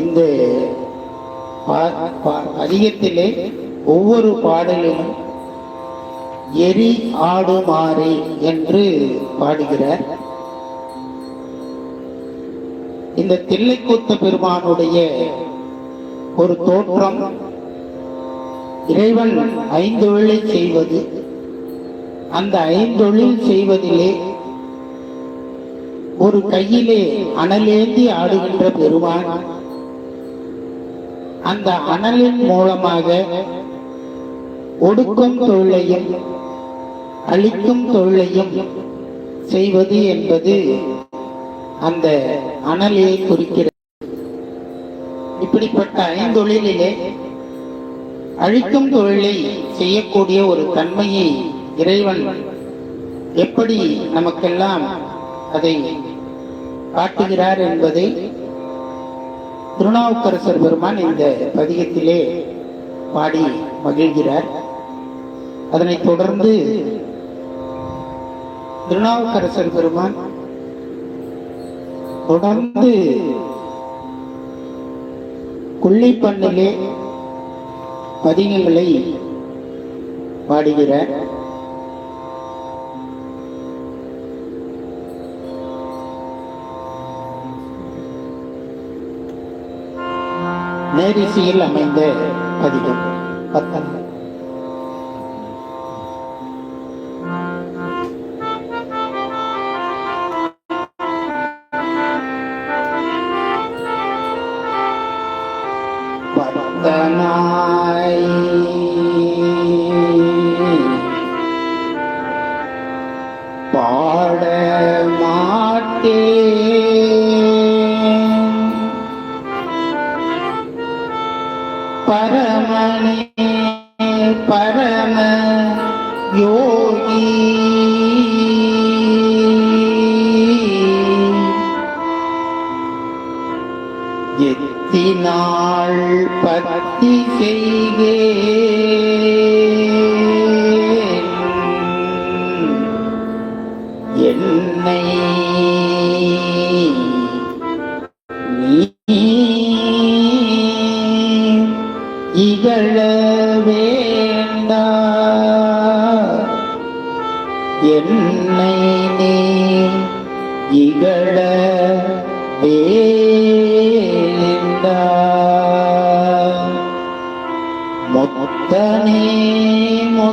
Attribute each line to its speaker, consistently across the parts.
Speaker 1: இந்த அதிகத்திலே ஒவ்வொரு பாடலிலும் எரி ஆடுமாறே என்று பாடுகிறார். இந்த தில்லைக்கூத்த பெருமானுடைய ஒரு தோற்றம் இறைவன் ஐந்தொழிலை செய்வது. அந்த ஐந்தொழில் செய்வதிலே ஒரு கையிலே அனலேந்தி ஆடுகின்ற பெருமான் அந்த அனலின் மூலமாக ஒடுக்கும் தொழிலையும் அழிக்கும் தொழிலையும் செய்வது என்பது அந்த அனலை குறிக்கிறது. இப்படிப்பட்ட ஐந்தொழிலே அழிக்கும் தொழிலை செய்யக்கூடிய ஒரு தன்மையை இறைவன் எப்படி நமக்கெல்லாம் அதை காட்டுகிறார் என்பதை திருநாவுக்கரசர் பெருமான் இந்த பதிகத்திலே பாடி மகிழ்கிறார். அதனைத் தொடர்ந்து திருநாவுக்கரசர் பெருமான் தொடர்ந்து கொல்லிப்பண்ணிலே பதிகங்களை பாடுகிறார். நேரிசையில் அமைந்த பதிகம். பத்தொன்பது. गे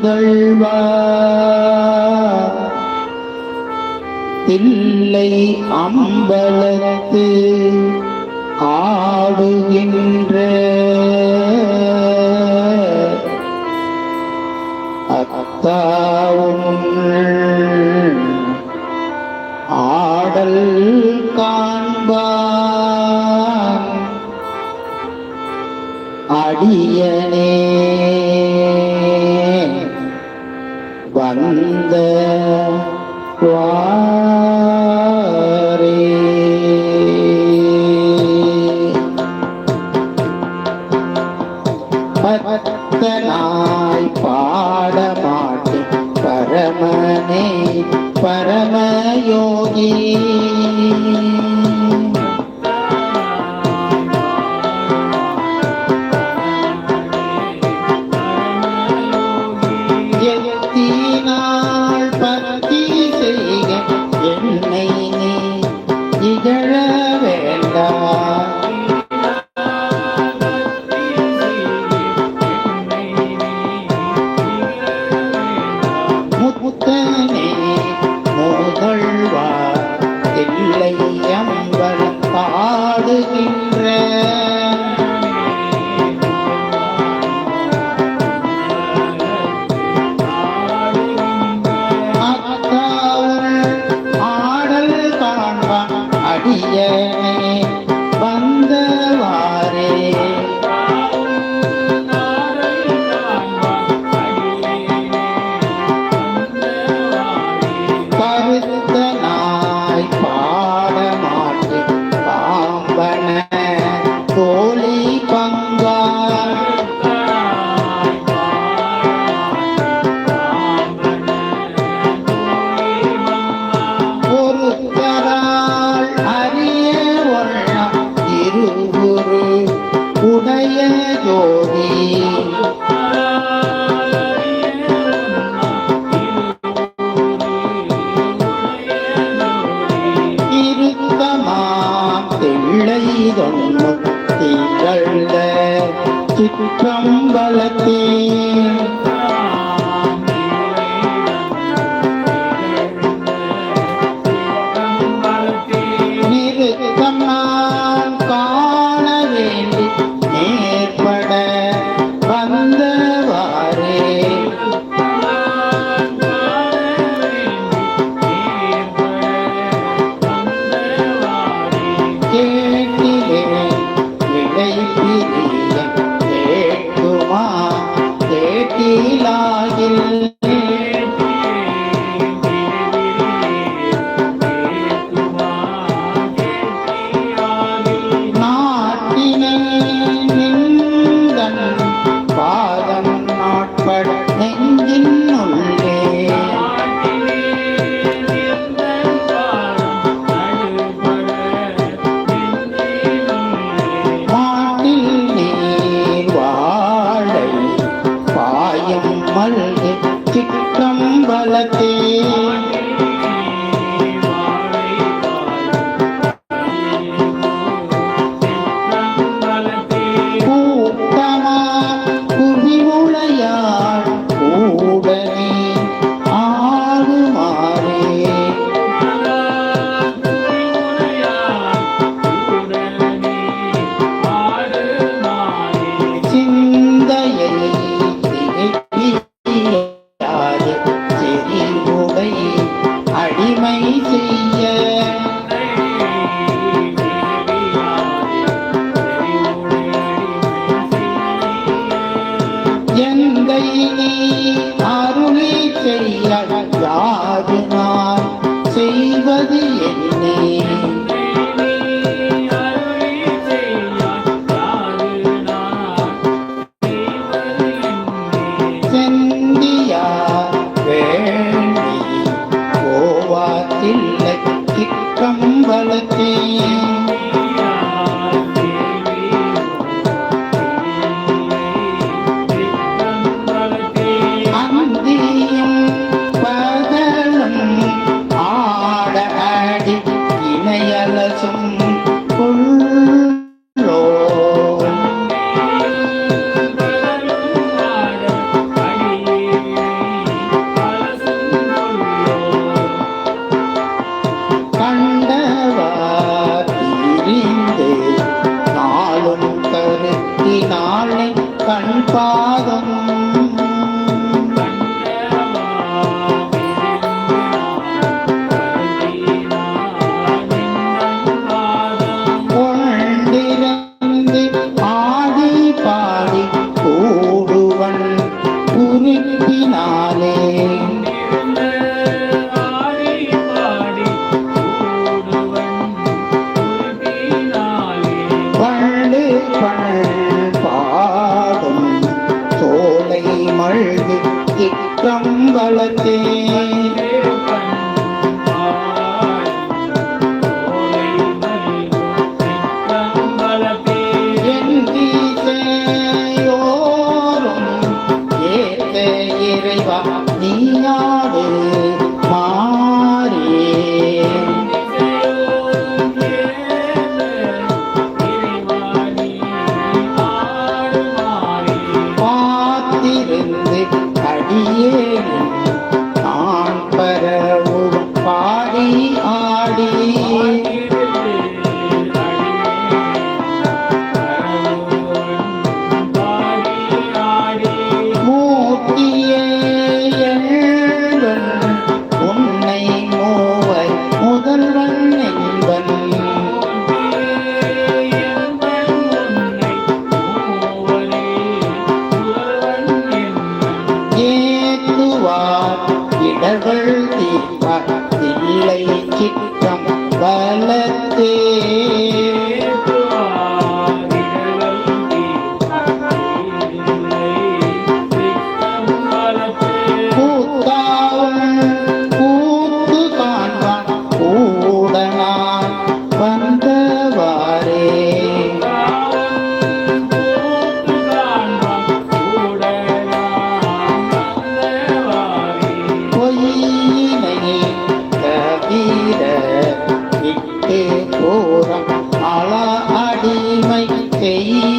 Speaker 1: முதல்வா தில்லை அம்பலத்து ஆடுகின்ற அத்தாவும் ஆடல் காண்பான். அடியனே जानती இறைவா நீயாவே அலா அடிமை செய்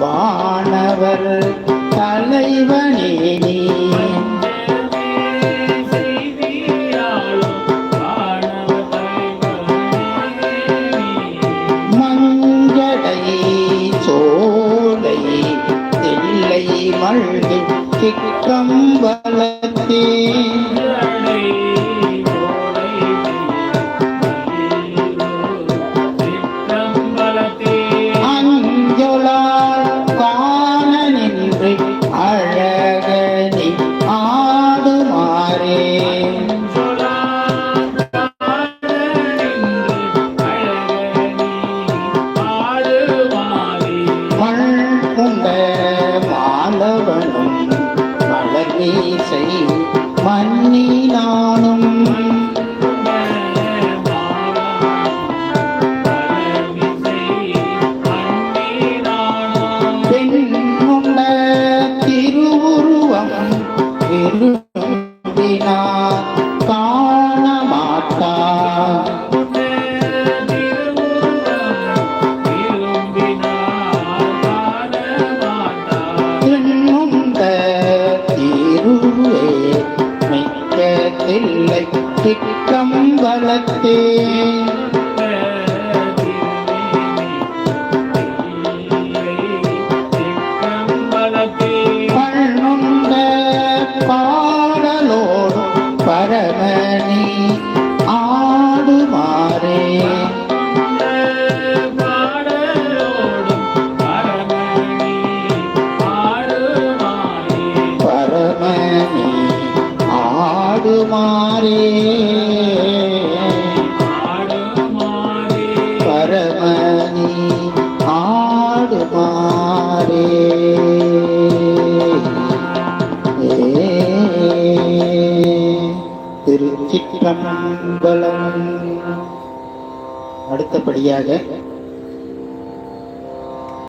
Speaker 1: வானவர் தலைவனே நீ. நானும் இல்லை திக்கமும் பலத்தே அடுமாறே பரமணி ஆடுமாறே திருச்சிற்றம்பலம். அடுத்தபடியாக